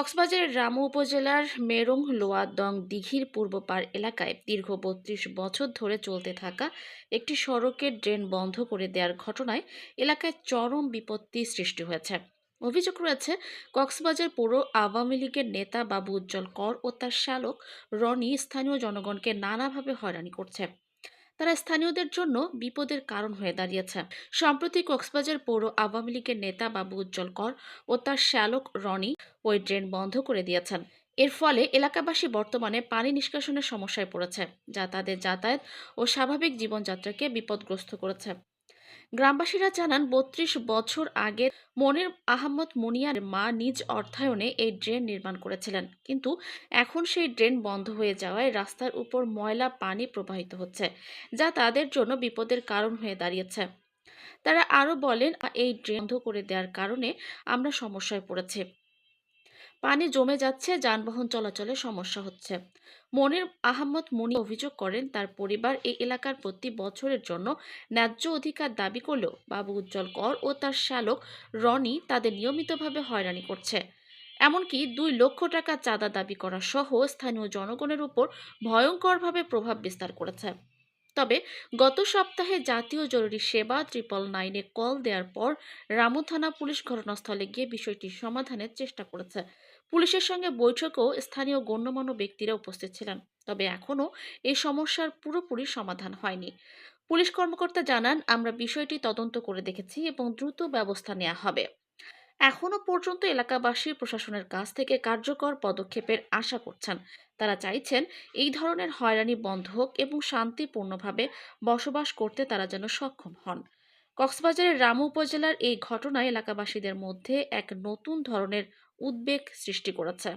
কক্সবাজারের রামু উপজেলার মেরং লোয়াদং দিঘির পূর্বপাড় এলাকায় দীর্ঘ বত্রিশ বছর ধরে চলতে থাকা একটি সড়কের ড্রেন বন্ধ করে দেওয়ার ঘটনায় এলাকায় চরম বিপত্তি সৃষ্টি হয়েছে। অভিযোগ রয়েছে, কক্সবাজার পৌর আওয়ামী লীগের নেতা বাবু উজ্জ্বল কর ও তার শালক রনি স্থানীয় জনগণকে নানাভাবে হয়রানি করছে। তারা স্থানীয়দের জন্য বিপদের কারণ হয়ে দাঁড়িয়েছে। সম্প্রতি কক্সবাজার পৌর আওয়ামী লীগের নেতা বাবু উজ্জ্বল কর ও তার শ্যালক রনি ওই ড্রেন বন্ধ করে দিয়েছেন। এর ফলে এলাকাবাসী বর্তমানে পানি নিষ্কাশনের সমস্যায় পড়েছে, যা তাদের যাতায়াত ও স্বাভাবিক জীবনযাত্রাকে বিপদগ্রস্ত করেছে। গ্রামবাসীরা জানান, বত্রিশ বছর আগে মনির আহমদ মুনিয়ার মা নিজ অর্থায়নে এই ড্রেন নির্মাণ করেছিলেন। কিন্তু এখন সেই ড্রেন বন্ধ হয়ে যাওয়ায় রাস্তার উপর ময়লা পানি প্রবাহিত হচ্ছে, যা তাদের জন্য বিপদের কারণ হয়ে দাঁড়িয়েছে। তারা আরও বলেন, এই ড্রেন বন্ধ করে দেওয়ার কারণে আমরা সমস্যায় পড়েছি। পানি জমে যাচ্ছে, যানবাহন চলাচলে সমস্যা হচ্ছে। মনির আহমদ মনি অভিযোগ করেন, তার পরিবার এই এলাকার প্রতি বছরের জন্য ন্যায্য অধিকার দাবি করলেও বাবু উজ্জ্বল কর ও তার শ্যালক রনি তাদের নিয়মিতভাবে হয়রানি করছে। এমনকি দুই লক্ষ টাকা চাঁদা দাবি করা সহ স্থানীয় জনগণের উপর ভয়ঙ্করভাবে প্রভাব বিস্তার করেছে। তবে গত সপ্তাহে জাতীয় জরুরি সেবা ট্রিপল নাইনে কল দেওয়ার পর রামু থানা পুলিশ ঘটনাস্থলে গিয়ে বিষয়টি সমাধানের চেষ্টা করেছে। পুলিশের সঙ্গে বৈঠকেও স্থানীয় গণ্যমান্য ব্যক্তিরা উপস্থিত ছিলেন, তবে এখনও এই সমস্যার পুরোপুরি সমাধান হয়নি। পুলিশ কর্মকর্তা জানান, আমরা বিষয়টি তদন্ত করে দেখেছি এবং দ্রুত ব্যবস্থা নেওয়া হবে। এখনও পর্যন্ত এলাকাবাসী প্রশাসনের কাছ থেকে কার্যকর পদক্ষেপের আশা করছেন। তারা চাইছেন এই ধরনের হয়রানি বন্ধ হোক এবং শান্তিপূর্ণভাবে বসবাস করতে তারা যেন সক্ষম হন। কক্সবাজারের রামু উপজেলার এই ঘটনায় এলাকাবাসীদের মধ্যে এক নতুন ধরনের উদ্বেগ সৃষ্টি করেছে।